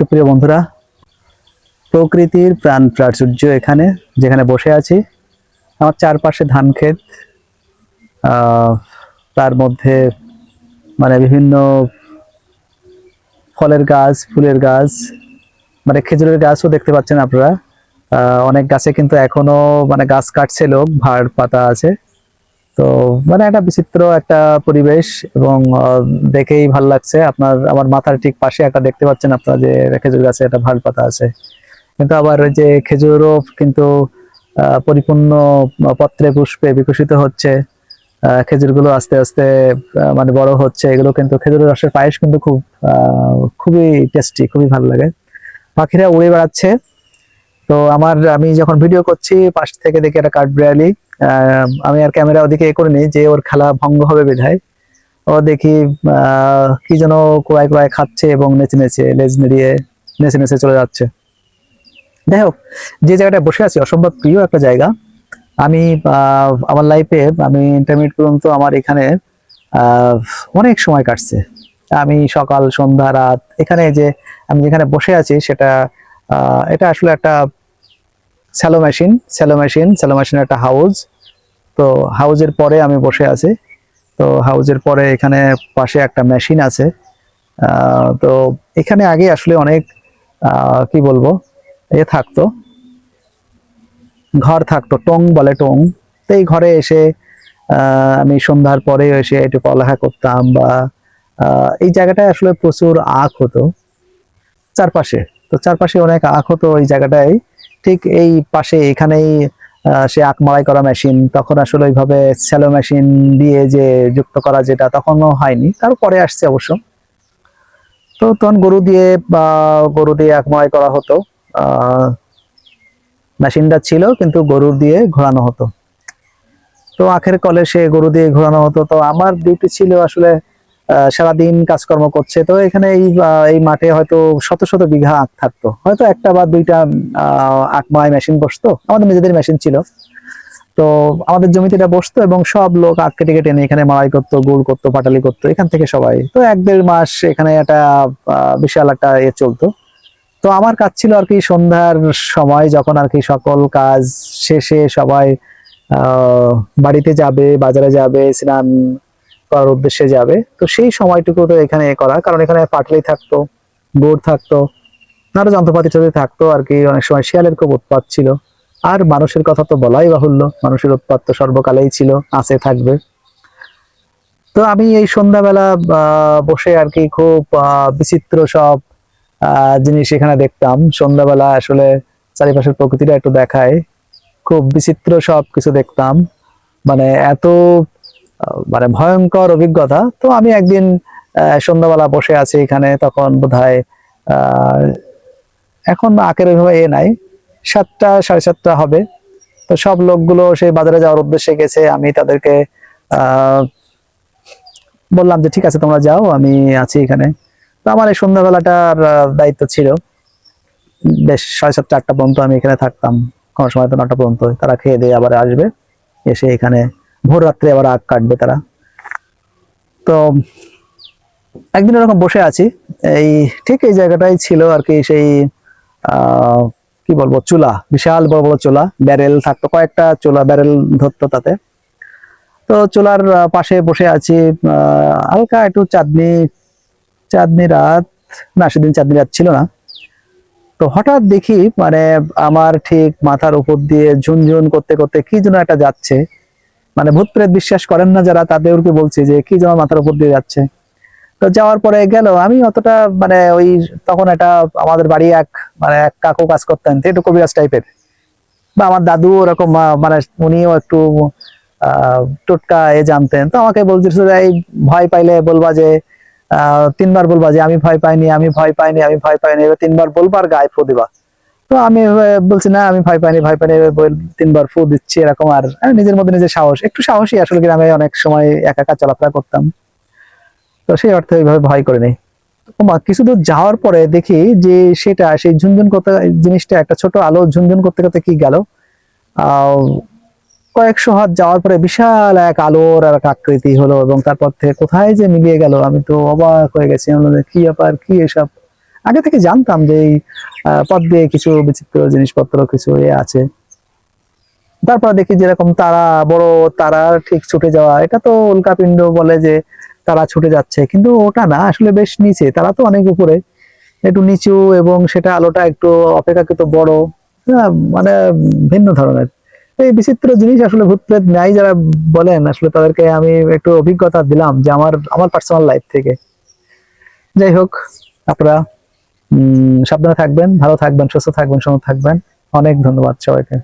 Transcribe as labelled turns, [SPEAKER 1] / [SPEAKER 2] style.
[SPEAKER 1] সুপ্রিয় বন্ধুরা, প্রকৃতির প্রাণ প্রাচুর্য এখানে, যেখানে বসে আছি। আমার চারপাশে ধান ক্ষেত তার মধ্যে মানে বিভিন্ন ফলের গাছ, ফুলের গাছ মানে খেজুরের গাছও দেখতে পাচ্ছেন আপনারা। অনেক গাছে কিন্তু এখনও মানে গাছ কাটছে লোক, ভাড় পাতা আছে। তো মানে একটা বিচিত্র একটা পরিবেশ এবং দেখেই ভালো লাগছে। আপনার, আমার মাথার ঠিক পাশে একটা দেখতে পাচ্ছেন আপনারা যে খেজুর গাছে একটা ভালো পাতা আছে। কিন্তু আবার ওই যে খেজুরও কিন্তু পরিপূর্ণ পত্রে পুষ্পে বিকশিত হচ্ছে। খেজুরগুলো আস্তে আস্তে মানে বড় হচ্ছে। এগুলো কিন্তু খেজুরের রসের পায়েস কিন্তু খুব খুবই টেস্টি খুবই ভালো লাগে। পাখিরা উড়ে বেড়াচ্ছে। তো আমার, আমি যখন ভিডিও করছি, পাশ থেকে দেখি একটা কাঠবিড়ালি। আমি আর ক্যামেরা ওদিকে এ করিনি, যে ওর খেলা ভঙ্গ হবে বিধায় ও দেখি কি যেন কোড়ায় কোড়ায় খাচ্ছে এবং নেচে নেচে, লেজ নেড়িয়ে নেচে নেচে চলে যাচ্ছে। যাই হোক, যে জায়গাটায় বসে আছি অসম্ভব প্রিয় একটা জায়গা। আমি আমার লাইফে আমি ইন্টারমিডিয়েট পর্যন্ত আমার এখানে অনেক সময় কাটছে। আমি সকাল, সন্ধ্যা, রাত, এখানে যে আমি যেখানে বসে আছি সেটা এটা আসলে একটা shallow machine shallow machine shallow মেশিনের একটা হাউস তো হাউজের পরে আমি বসে আছি। তো হাউজের পরে এখানে পাশে একটা মেশিন আছে। তো এখানে আগে আসলে অনেক কি বলব, এ থাকতো। ঘর থাকতো, টং বলে টং। তো এই ঘরে এসে আমি সন্ধ্যার পরে এসে একটু পড়ালেখা করতাম বা এই জায়গাটায় আসলে প্রচুর আখ হতো। চারপাশে, তো চারপাশে অনেক আখ হতো এই জায়গাটায়। ঠিক এই পাশে এখানেই সে আখ মাড়াই করা মেশিন তখন আসলে ওইভাবে স্যালো মেশিন দিয়ে যে যুক্ত করা যেটা তখনও হয়নি, তারপরে আসছে অবশ্য। তো তখন গরু দিয়ে বা গরু দিয়ে আখ মাড়াই করা হতো। মেশিনটা ছিল, কিন্তু গরুর দিয়ে ঘোরানো হতো। তো আখের কলে সে গরু দিয়ে ঘোরানো হতো। তো আমার ডিউটি ছিল আসলে সারাদিন কাজকর্ম করছে। তো এখানে এই এই মাঠে হয়তো শত শত বিঘা আখ থাকতো। হয়তো একটা বা দুইটা আখ মারাই মেশিন বসতো। আমাদের নিজেদের মেশিন ছিল। তো আমাদের জমিতে এটা বসতো এবং সব লোক আখ কেটে কেটে এখানে মারাই করতো গুড় করতো পাটালি করতো, এখান থেকে সবাই। তো এক দেড় মাস এখানে একটা বিশাল একটা এ চলতো। তো আমার কাজ ছিল আর কি সন্ধ্যার সময় যখন আর কি সকল কাজ শেষে সবাই বাড়িতে যাবে, বাজারে যাবে, স্নান করার উদ্দেশ্যে যাবে। তো সেই সময়টুকু তো এখানে করা। কারণ এখানে পাটলি থাকতো, গুড় থাকতো আরও যন্ত্রপাতি টপাতি থাকতো আর কি। অনেক সময় শিয়ালের খুব উৎপাত ছিল। আর মানুষের কথা তো বলাই বাহুল্য। মানুষের উৎপাত তো সর্বকালেই ছিল, আছে, থাকবে। তো আমি এই সন্ধ্যাবেলা বসে আর কি খুব বিচিত্র সব জিনিস এখানে দেখতাম। সন্ধ্যাবেলা আসলে চারিপাশের প্রকৃতিটা একটু দেখায়। খুব বিচিত্র সব কিছু দেখতাম। মানে এত মানে ভয়ঙ্কর অভিজ্ঞতা। তো আমি একদিন সন্ধ্যাবেলা বসে আছি এখানে, তখন বোধহয়, আহ, এখন আখের ওইভাবে এ নাই। সাতটা, সাড়ে সাতটা হবে। তো সব লোকগুলো সেই বাজারে যাওয়ার উদ্দেশ্যে গেছে। আমি তাদেরকে বললাম যে, ঠিক আছে, তোমরা যাও, আমি আছি এখানে। তো আমার এই সন্ধ্যাবেলাটার দায়িত্ব ছিল। বেশ, সাড়ে সাতটা, আটটা পর্যন্ত আমি এখানে থাকতাম। কোনো সময় তো নটা পর্যন্ত তারা খেয়ে দিয়ে আবার আসবে। এসে এখানে ভোর রাত্রে আবার আগ কাটবে তারা। তো একদিন এরকম বসে আছি, এই ঠিক এই জায়গাটাই ছিল আর কি সেই কি বলব, চুলা, বিশাল বড় বড় চুলা, ব্যারেল থাকতো, কয়েকটা চুলা ব্যারেল ধরতো তাতে। তো চুলার পাশে বসে আছি হালকা একটু চাঁদনি চাঁদনি রাত, না সেদিন চাঁদনি রাত ছিল না। তো হঠাৎ দেখি মানে আমার ঠিক মাথার উপর দিয়ে ঝুনঝুন করতে করতে কি যেন একটা যাচ্ছে। মানে ভূত প্রেত বিশ্বাস করেন না যারা তাদেরকে বলছি যে, কি যেন মাথার উপর দিয়ে যাচ্ছে? তো যাওয়ার পরে গেল। আমি অতটা মানে ওই তখন একটা আমাদের বাড়ি এক মানে এক কাকু কাজ করতেন একটু কবিরাজ টাইপের। বা আমার দাদু ওরকম মানে উনিও একটু টোটকা এ জানতেন। তো আমাকে বলছিল এই ভয় পাইলে বলবা যে তিনবার বলবা যে, আমি ভয় পাইনি, আমি ভয় পাইনি, আমি ভয় পাইনি। এবার তিনবার বলবার গায়ে ফু দিবা। তো আমি বলছি, না, আমি ভয় পাইনি ভয় পাইনি তিনবার ফু দিচ্ছি, এরকম আর নিজের মধ্যে নিজের সাহস। একটু সাহসী আসলে গ্রামে অনেক সময় একা একা চলাফেরা করতাম। তো সেই অর্থে ওইভাবে ভয় করে নেই কিছু দূর যাওয়ার পরে দেখি যে সেটা, সেই ঝুনঝুন করতে, জিনিসটা, একটা ছোট আলো ঝুনঝুন করতে করতে কি গেল? কয়েকশো হাত যাওয়ার পরে বিশাল এক আলোর এক আকৃতি হলো এবং তারপর থেকে কোথায় যে মিলিয়ে গেল, আমি তো অবাক হয়ে গেছি। কি ব্যাপার? কি এসব? আগে থেকে জানতাম যে এই পথ দিয়ে কিছু বিচিত্র জিনিসপত্র কিছু এ আছে। তারপর দেখি যেরকম তারা বড় তারা ঠিক ছুটে যাওয়া এটা তো উল্কাপিণ্ড বলে যে তারা ছুটে যাচ্ছে কিন্তু ওটা না আসলে বেশ নিচে তারা তো অনেক উপরে। একটু নিচু এবং সেটা আলোটা একটু অপেক্ষাকৃত বড় হ্যাঁ, মানে ভিন্ন ধরনের। এই বিচিত্র জিনিস আসলে ভূত প্রেত নাই যারা বলেন আসলে তাদেরকে আমি একটু অভিজ্ঞতা দিলাম যে আমার আমার পার্সোনাল লাইফ থেকে। যাই হোক আপনারা সাবধানে থাকবেন ভালো থাকবেন সুস্থ থাকবেন সুন্দর থাকবেন। অনেক ধন্যবাদ সবাইকে।